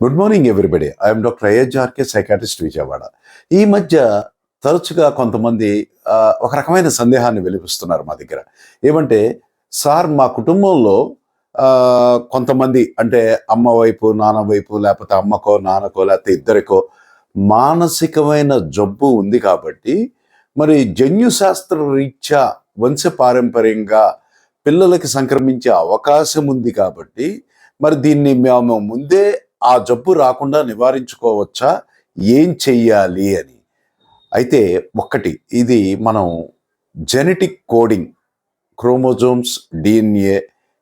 Good morning everybody I'm doctor RK psychiatrist Vijayawada. ఈ మధ్య తరచుగా కొంతమంది ఒక రకమైన సందేహాన్ని వెలిపిస్తున్నారు మా దగ్గర. ఏమంటే సార్ మా కుటుంబంలో కొంతమంది అంటే అమ్మ వైపు నాన్న వైపు లేకపోతే అమ్మకో నాన్నకో లేకపోతే ఇద్దరికో మానసికమైన జబ్బు ఉంది కాబట్టి మరి జన్యుశాస్త్ర రీత్యా వంశపారంపర్యంగా పిల్లలకి సంక్రమించే అవకాశం ఉంది కాబట్టి మరి దీన్ని మేము ముందే ఆ జబ్బు రాకుండా నివారించుకోవచ్చా? ఏం చెయ్యాలి అని. అయితే ఒక్కటి ఇది మనం జెనెటిక్ కోడింగ్ క్రోమోజోమ్స్ డిఎన్ఏ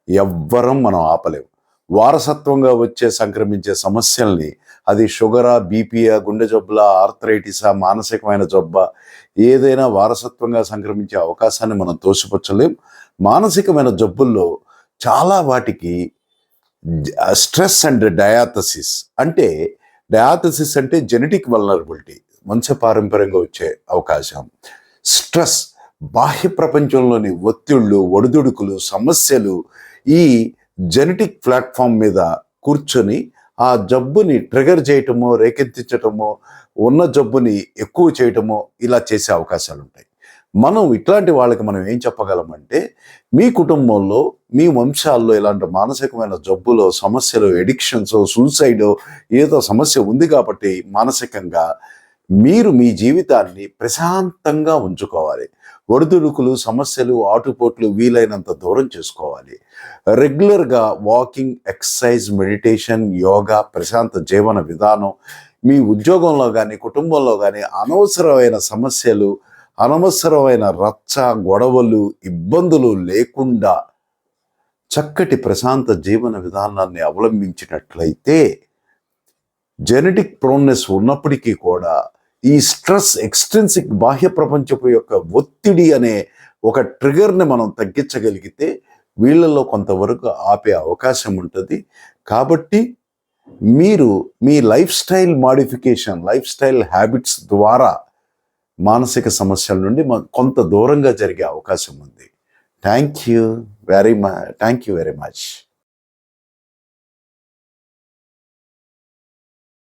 ఎవ్వరం మనం ఆపలేము వారసత్వంగా వచ్చే సంక్రమించే సమస్యల్ని అది షుగరా బీపీయా గుండె జబ్బులా ఆర్థరైటిసా మానసికమైన జబ్బ ఏదైనా వారసత్వంగా సంక్రమించే అవకాశాన్ని మనం తోసిపుచ్చలేం. మానసికమైన జబ్బుల్లో చాలా వాటికి స్ట్రెస్ అండ్ డయాథసిస్ అంటే డయాథసిస్ అంటే జెనెటిక్ వల్నరబిలిటీ వంశ పారంపర్యంగా వచ్చే అవకాశం. స్ట్రెస్ బాహ్య ప్రపంచంలోని ఒత్తిళ్ళు ఒడిదుడుకులు సమస్యలు ఈ జెనెటిక్ ప్లాట్ఫామ్ మీద కూర్చొని ఆ జబ్బుని ట్రిగర్ చేయటమో రేకెత్తించటమో ఉన్న జబ్బుని ఎక్కువ చేయటమో ఇలా చేసే అవకాశాలు ఉంటాయి మనం ఇట్లాంటి వాళ్ళకి మనం ఏం చెప్పగలమంటే మీ కుటుంబంలో మీ వంశాల్లో ఇలాంటి మానసికమైన జబ్బులు సమస్యలు ఎడిక్షన్స్ సూసైడ్ ఏదో సమస్య ఉంది కాబట్టి మానసికంగా మీరు మీ జీవితాన్ని ప్రశాంతంగా ఉంచుకోవాలి. ఒడిదుడుకులు సమస్యలు ఆటుపోట్లు వీలైనంత దూరం చేసుకోవాలి. రెగ్యులర్గా వాకింగ్ ఎక్సర్సైజ్ మెడిటేషన్ యోగా ప్రశాంత జీవన విధానం మీ ఉద్యోగంలో కానీ కుటుంబంలో కానీ అనవసరమైన సమస్యలు అనవసరమైన రచ్చ గొడవలు ఇబ్బందులు లేకుండా చక్కటి ప్రశాంత జీవన విధానాన్ని అవలంబించినట్లయితే జెనెటిక్ ప్రోన్నెస్ ఉన్నప్పటికీ కూడా ఈ స్ట్రెస్ ఎక్స్టెన్సిక్ బాహ్య ప్రపంచపు యొక్క ఒత్తిడి అనే ఒక ట్రిగర్ని మనం తగ్గించగలిగితే వీళ్ళలో కొంతవరకు ఆపే అవకాశం ఉంటుంది. కాబట్టి మీరు మీ lifestyle modification lifestyle habits ద్వారా మానసిక సమస్యల నుండి కొంత దూరంగా జరిగే అవకాశం ఉంది. Thank you very much thank you very much